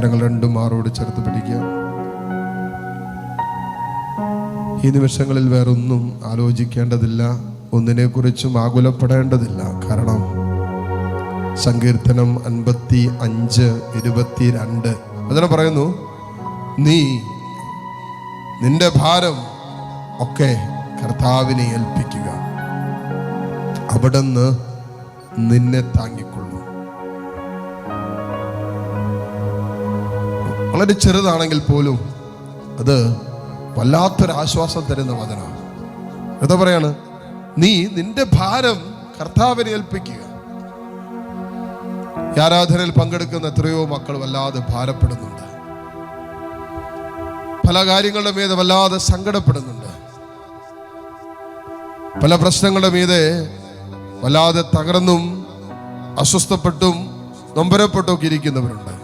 കരങ്ങൾ രണ്ടും മാറോട് ചേർത്ത് പിടിക്കുക ഈ നിമിഷങ്ങളിൽ വേറൊന്നും ആലോചിക്കേണ്ടതില്ല. ഒന്നിനെക്കുറിച്ചും ആകുലപ്പെടേണ്ടതില്ല. കാരണം സങ്കീർത്തനം അൻപത്തി അഞ്ച് ഇരുപത്തി രണ്ട് അതിനെ പറയുന്നു നീ നിന്റെ ഭാരം ഒക്കെ കർത്താവിനെ ഏൽപ്പിക്കുക. അവിടുന്ന് നിന്നെ താങ്ങിക്കൊള്ളും. വളരെ ചെറുതാണെങ്കിൽ പോലും അത് വല്ലാത്തൊരാശ്വാസം തരുന്ന വചനമാണ്. എന്താ പറയാണ്? നീ നിന്റെ ഭാരം കർത്താവിനെ ഏൽപ്പിക്കുക. ഈ ആരാധനയിൽ പങ്കെടുക്കുന്ന എത്രയോ മക്കൾ വല്ലാതെ ഭാരപ്പെടുന്നുണ്ട്. പല കാര്യങ്ങളുടെ മീതെ വല്ലാതെ സങ്കടപ്പെടുന്നുണ്ട്. പല പ്രശ്നങ്ങളുടെ മീതെ വല്ലാതെ തകർന്നും അസ്വസ്ഥപ്പെട്ടും നൊമ്പരപ്പെട്ടും ഒക്കെ ഇരിക്കുന്നവരുണ്ട്.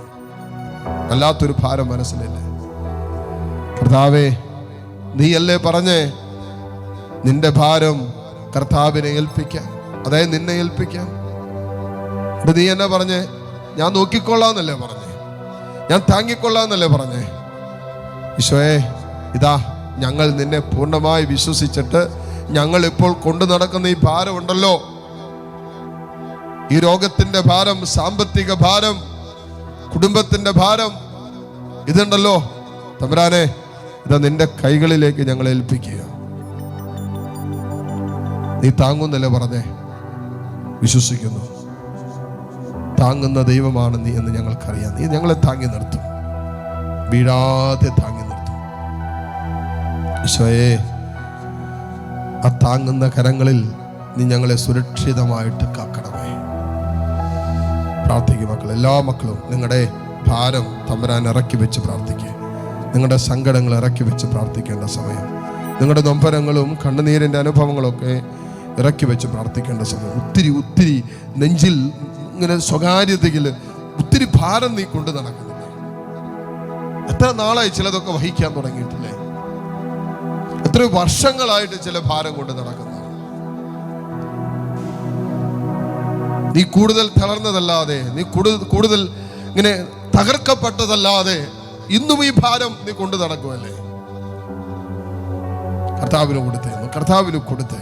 വല്ലാത്തൊരു ഭാരം മനസ്സിലല്ലേ കർത്താവേ നീയല്ലേ പറഞ്ഞേ നിന്റെ ഭാരം കർത്താവിനെ ഏൽപ്പിക്കാം അതായത് നിന്നെ ഏൽപ്പിക്കാം നീ എന്നെ പറഞ്ഞേ ഞാൻ നോക്കിക്കൊള്ളാന്നല്ലേ പറഞ്ഞേ ഞാൻ താങ്ങിക്കൊള്ളാന്നല്ലേ പറഞ്ഞേ. ഈശോയെ ഇതാ ഞങ്ങൾ നിന്നെ പൂർണമായി വിശ്വസിച്ചിട്ട് ഞങ്ങൾ ഇപ്പോൾ കൊണ്ടു നടക്കുന്ന ഈ ഭാരമുണ്ടല്ലോ. ഈ രോഗത്തിന്റെ ഭാരം സാമ്പത്തിക ഭാരം കുടുംബത്തിന്റെ ഭാരം ഇതുണ്ടല്ലോ. തമ്പുരാനെ ഇതാ നിന്റെ കൈകളിലേക്ക് ഞങ്ങൾ ഏൽപ്പിക്കുക. നീ താങ്ങുന്നല്ലേ പറഞ്ഞേ? വിശ്വസിക്കുന്നു. താങ്ങുന്ന ദൈവമാണ് നീ എന്ന് ഞങ്ങൾക്കറിയാം. നീ ഞങ്ങളെ താങ്ങി നിർത്തും. വീഴാതെ താങ്ങി നിർത്തും. ഈശോയെ ആ താങ്ങുന്ന കരങ്ങളിൽ നീ ഞങ്ങളെ സുരക്ഷിതമായിട്ട് കാക്കണമേ. പ്രാർത്ഥിക്കും മക്കൾ എല്ലാ മക്കളും നിങ്ങളുടെ ഭാരം തമ്പരാൻ ഇറക്കി വെച്ച് പ്രാർത്ഥിക്കുക നിങ്ങളുടെ സങ്കടങ്ങൾ ഇറക്കി വെച്ച് പ്രാർത്ഥിക്കേണ്ട സമയം. നിങ്ങളുടെ നൊമ്പരങ്ങളും കണ്ണുനീരിന്റെ അനുഭവങ്ങളൊക്കെ ഇറക്കി വെച്ച് പ്രാർത്ഥിക്കേണ്ട സമയം. ഒത്തിരി ഒത്തിരി നെഞ്ചിൽ ഇങ്ങനെ സ്വകാര്യതയിൽ ഒത്തിരി ഭാരം നീ കൊണ്ട് നടക്കുന്നില്ല എത്ര നാളായി ചിലതൊക്കെ വഹിക്കാൻ തുടങ്ങിയിട്ടില്ലേ? എത്ര വർഷങ്ങളായിട്ട് ചില ഭാരം കൊണ്ട് നടക്കുന്നത് നീ കൂടുതൽ തളർന്നതല്ലാതെ നീ കൂടുതൽ കൂടുതൽ ഇങ്ങനെ തകർക്കപ്പെട്ടതല്ലാതെ ഇന്നും ഈ ഭാരം നീ കൊണ്ടു നടക്കുമല്ലേ കർത്താവിന് കൊടുത്തേ കർത്താവിന് കൊടുത്തേ.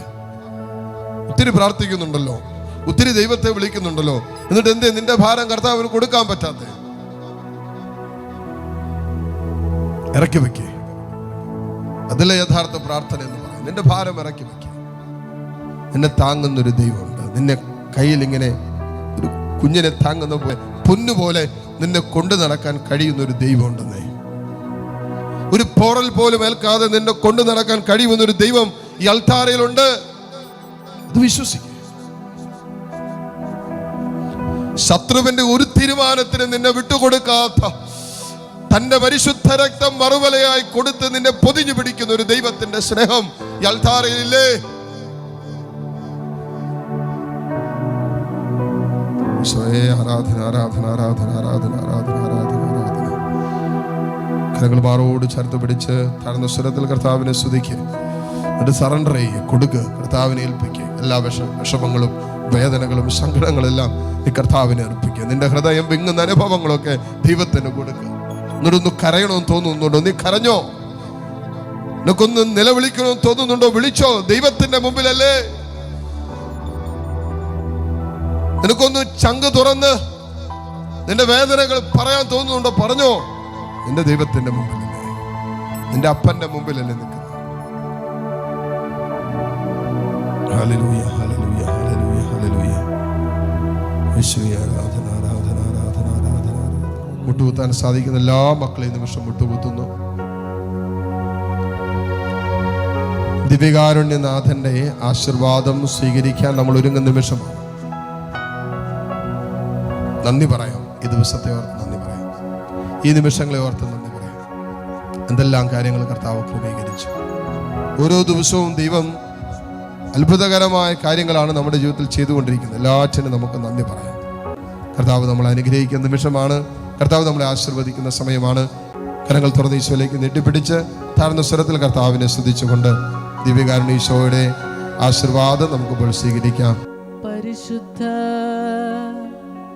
ഒത്തിരി പ്രാർത്ഥിക്കുന്നുണ്ടല്ലോ ഒത്തിരി ദൈവത്തെ വിളിക്കുന്നുണ്ടല്ലോ. എന്നിട്ട് എന്തേ നിന്റെ ഭാരം കർത്താവിന് കൊടുക്കാൻ പറ്റാത്തേ? ഇറക്കി വെക്കേ. അതിലെ യഥാർത്ഥ പ്രാർത്ഥന എന്ന് പറയും. നിന്റെ ഭാരം ഇറക്കി വെക്കേ. നിന്നെ താങ്ങുന്നൊരു ദൈവമുണ്ട്. നിന്നെ കയ്യിൽ ഇങ്ങനെ ഒരു കുഞ്ഞിനെ താങ്ങുന്ന പോലെ പൊന്നുപോലെ നിന്നെ കൊണ്ടു നടക്കാൻ കഴിയുന്ന ഒരു ദൈവമുണ്ടെന്നേ. ഒരു പോറൽ പോലും ഏൽക്കാതെ നിന്നെ കൊണ്ടു നടക്കാൻ കഴിയുന്ന ഒരു ദൈവം ഈ അൾത്താരയിലുണ്ട്. അത് വിശ്വസിക്കും. ശത്രുവിന്റെ ഒരു തീരുമാനത്തിന് നിന്നെ വിട്ടുകൊടുക്കാത്ത തന്റെ പരിശുദ്ധ രക്തം മറുവലയായി കൊടുത്ത് നിന്നെ പൊതിഞ്ഞു പിടിക്കുന്ന ഒരു ദൈവത്തിന്റെ സ്നേഹം ഈ അൾത്താരയിലില്ലേ? ഈശോയെ ആരാധന ആരാധന ആരാധന ആരാധന ആരാധന ആരാധന ആരാധന. കരങ്ങൾ മാറോട് ചേർത്ത് പിടിച്ച് താഴ്ന്ന സ്വരത്തിൽ കർത്താവിനെ സ്തുതിക്ക്. എന്നിട്ട് സറണ്ടർ ചെയ്യുക കൊടുക്ക് കർത്താവിനെ ഏൽപ്പിക്കുക എല്ലാ വിഷ വിഷമങ്ങളും വേദനകളും സങ്കടങ്ങളെല്ലാം ഈ കർത്താവിനെ അർപ്പിക്കുക നിന്റെ ഹൃദയം വിങ്ങുന്ന അനുഭവങ്ങളൊക്കെ ദൈവത്തിന് കൊടുക്കുക എന്നിട്ടൊന്ന് കരയണമെന്ന് തോന്നുന്നുണ്ടോ? നീ കരഞ്ഞോ? നിനക്കൊന്ന് നിലവിളിക്കണമെന്ന് തോന്നുന്നുണ്ടോ? വിളിച്ചോ? ദൈവത്തിന്റെ മുമ്പിലല്ലേ? നിനക്കൊന്ന് ചങ്ക് തുറന്ന് നിന്റെ വേദനകൾ പറയാൻ തോന്നുന്നുണ്ടോ പറഞ്ഞോ. നിന്റെ ദൈവത്തിന്റെ മുമ്പിലല്ലേ നിന്റെ അപ്പന്റെ മുമ്പിലല്ലേ നിൽക്കുന്നത് ആരാധന. മുട്ടുകുത്താൻ സാധിക്കുന്ന എല്ലാ മക്കളെയും നിമിഷം മുട്ടുകുത്തുന്നു. ദിവ്യകാരുണ്യനാഥന്റെ ആശീർവാദം സ്വീകരിക്കാൻ നമ്മൾ ഒരുങ്ങുന്ന നിമിഷമാണ് നന്ദി പറയാം. ഈ ദിവസത്തെ ഓർത്ത് നന്ദി പറയാം. ഈ നിമിഷങ്ങളെ ഓർത്ത് നന്ദി പറയാം. എന്തെല്ലാം കാര്യങ്ങൾ കർത്താവ് ക്രമീകരിച്ചു. ഓരോ ദിവസവും ദൈവം അത്ഭുതകരമായ കാര്യങ്ങളാണ് നമ്മുടെ ജീവിതത്തിൽ ചെയ്തുകൊണ്ടിരിക്കുന്നത്. എല്ലാറ്റിനും നമുക്ക് നന്ദി പറയാം. കർത്താവ് നമ്മളെ അനുഗ്രഹിക്കുന്ന നിമിഷമാണ്. കർത്താവ് നമ്മളെ ആശീർവദിക്കുന്ന സമയമാണ്. കരങ്ങൾ തുറന്ന് ഈശോയിലേക്ക് നെട്ടിപ്പിടിച്ച് താഴ്ന്ന സ്വരത്തിൽ കർത്താവിനെ സ്തുതിച്ചുകൊണ്ട് ദിവ്യകാരുണ ഈശോയുടെ ആശീർവാദം നമുക്കിപ്പോൾ സ്വീകരിക്കാം. പരിശുദ്ധ